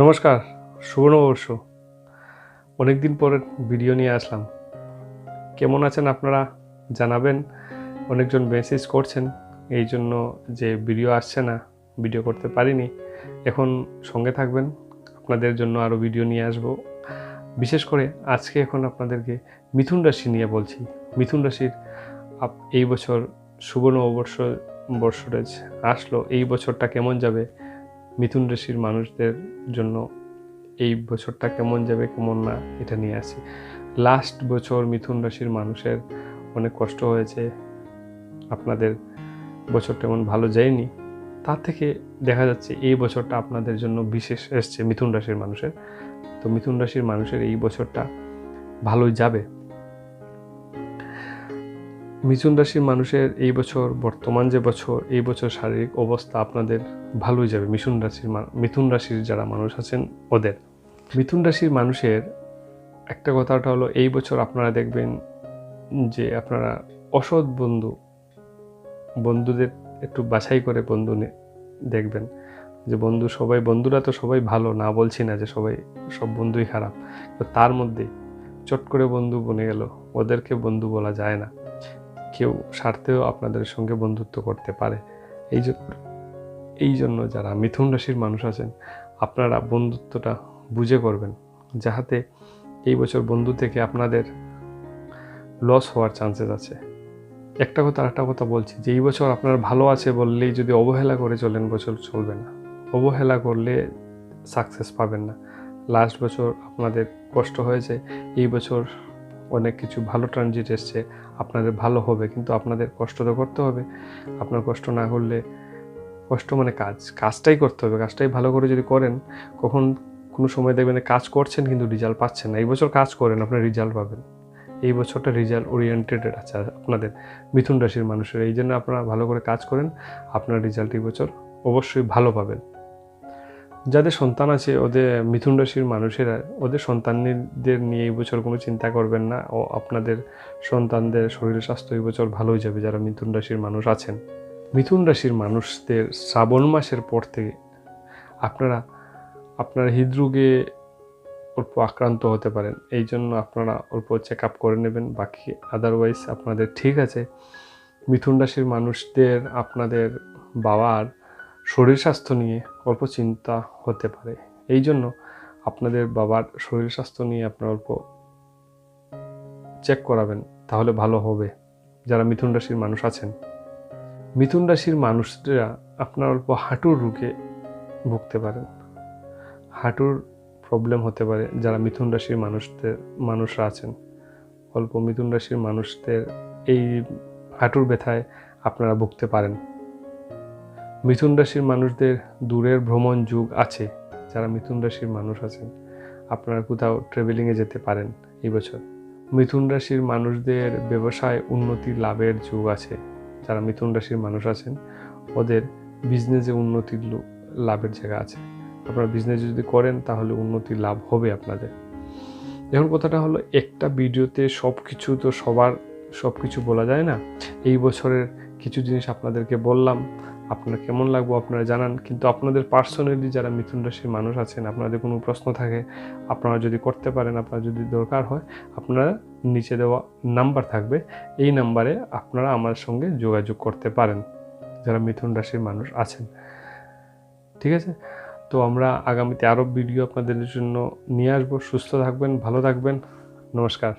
নমস্কার সুবর্ণবর্ষ অনেক দিন পরে ভিডিও নিয়ে আসলাম। কেমন আছেন আপনারা জানাবেন? অনেকজন মেসেজ করছেন, এই জন্য যে ভিডিও আসছে না ভিডিও করতে পারিনি। এখন সঙ্গে থাকবেন, আপনাদের জন্য আরও ভিডিও নিয়ে আসব। বিশেষ করে আজকে এখন আপনাদেরকে মিথুন রাশি নিয়ে বলছি। মিথুন রাশির এই বছর সুবর্ণ বর্ষ বর্ষরেজ আসলো, এই বছরটা কেমন যাবে? মিথুন রাশির মানুষদের জন্য এই বছরটা কেমন যাবে কেমন না, এটা নিয়ে আসি। লাস্ট বছর মিথুন রাশির মানুষের অনেক কষ্ট হয়েছে। আপনাদের বছর তেমন ভালো যায়নি। তার থেকে দেখা যাচ্ছে এই বছরটা আপনাদের জন্য বিশেষ এসছে মিথুন রাশির মানুষের। তো মিথুন রাশির মানুষের এই বছরটা ভালোই যাবে। মিথুন রাশির মানুষের এই বছর, বর্তমান যে বছর, এই বছর শারীরিক অবস্থা আপনাদের ভালোই যাবে, মিথুন রাশির মিথুন রাশির যারা মানুষ আছেন ওদের। মিথুন রাশির মানুষের একটা কথাটা হলো, এই বছর আপনারা দেখবেন যে আপনারা অসৎ বন্ধু, বন্ধুদের একটু বাছাই করে বন্ধু দেখবেন যে বন্ধু সবাই, বন্ধুরা তো সবাই ভালো, না বলছি না যে সবাই, সব বন্ধুই খারাপ। তো তার মধ্যে চট করে বন্ধু বনে গেল, ওদেরকে বন্ধু বলা যায় না। কেউ স্বার্থেও আপনাদের সঙ্গে বন্ধুত্ব করতে পারে। এই জন্য এই জন্য যারা মিথুন রাশির মানুষ আছেন, আপনারা বন্ধুত্বটা বুঝে করবেন, যাহাতে এই বছর বন্ধু থেকে আপনাদের লস হওয়ার চান্সেস আছে। একটা কথা, আরেকটা কথা বলছি, যে এই বছর আপনার ভালো আছে বললেই যদি অবহেলা করে চলেন বছর চলবে না। অবহেলা করলে সাকসেস পাবেন না। লাস্ট বছর আপনাদের কষ্ট হয়েছে, এই বছর অনেক কিছু ভালো ট্রানজিট এসছে, আপনাদের ভালো হবে, কিন্তু আপনাদের কষ্ট তো করতে হবে। আপনার কষ্ট না করলে কষ্ট মানে কাজ, কাজটাই করতে হবে, কাজটাই ভালো করে যদি করেন, কখন কোনো সময় দেখবেন কাজ করছেন কিন্তু রেজাল্ট পাচ্ছেন না। এই বছর কাজ করেন আপনার রেজাল্ট পাবেন। এই বছরটা রেজাল্ট ওরিয়েন্টেড আছে, আপনাদের মিথুন রাশির মানুষের। এই জন্য আপনারা ভালো করে কাজ করেন, আপনার রেজাল্ট এই বছর অবশ্যই ভালো পাবেন। যাদের সন্তান আছে, ওদের মিথুন রাশির মানুষেরা, ওদের সন্তানদের নিয়ে এই বছর কোনো চিন্তা করবেন না। ও আপনাদের সন্তানদের শরীর স্বাস্থ্য এই বছর ভালোই যাবে, যারা মিথুন রাশির মানুষ আছেন। মিথুন রাশির মানুষদের শ্রাবণ মাসের পর থেকে আপনারা, আপনার হৃদরোগে অল্প আক্রান্ত হতে পারেন। এই জন্য আপনারা অল্প চেক আপ করে নেবেন, বাকি আদারওয়াইজ আপনাদের ঠিক আছে। মিথুন রাশির মানুষদের, আপনাদের বাবার শরীর স্বাস্থ্য নিয়ে অল্প চিন্তা হতে পারে। এই জন্য আপনাদের বাবার শরীর স্বাস্থ্য নিয়ে আপনার অল্প চেক করাবেন, তাহলে ভালো হবে। যারা মিথুন রাশির মানুষ আছেন, মিথুন রাশির মানুষরা আপনার অল্প হাঁটুর রোগে ভুগতে পারেন। হাঁটুর প্রবলেম হতে পারে যারা মিথুন রাশির মানুষদের, মানুষরা আছেন। অল্প মিথুন রাশির মানুষদের এই হাঁটুর ব্যথায় আপনারা ভুগতে পারেন। মিথুন রাশির মানুষদের দূরের ভ্রমণ যুগ আছে, যারা মিথুন রাশির মানুষ আছেন। আপনারা কোথাও ট্রেভেলিংয়ে যেতে পারেন এই বছর। মিথুন রাশির মানুষদের ব্যবসায় উন্নতি লাভের যুগ আছে। যারা মিথুন রাশির মানুষ আছেন, ওদের বিজনেসে উন্নতির লাভের জায়গা আছে। আপনারা বিজনেস যদি করেন, তাহলে উন্নতি লাভ হবে আপনাদের। এখন কথাটা হলো, একটা ভিডিওতে সব কিছু তো সবার সব কিছু বলা যায় না। এই বছরের কিছু জিনিস আপনাদেরকে বললাম। আপনার কেমন লাগবো আপনারা জানান। কিন্তু আপনাদের পার্সোনালি যারা মিথুন রাশির মানুষ আছেন, আপনাদের কোনো প্রশ্ন থাকে, আপনারা যদি করতে পারেন, আপনার যদি দরকার হয়, আপনারা নিচে দেওয়া নাম্বার থাকবে। এই নাম্বারে আপনারা আমার সঙ্গে যোগাযোগ করতে পারেন, যারা মিথুন রাশির মানুষ আছেন। ঠিক আছে? তো আমরা আগামীতে আরও ভিডিও আপনাদের জন্য নিয়ে আসব। সুস্থ থাকবেন, ভালো থাকবেন। নমস্কার।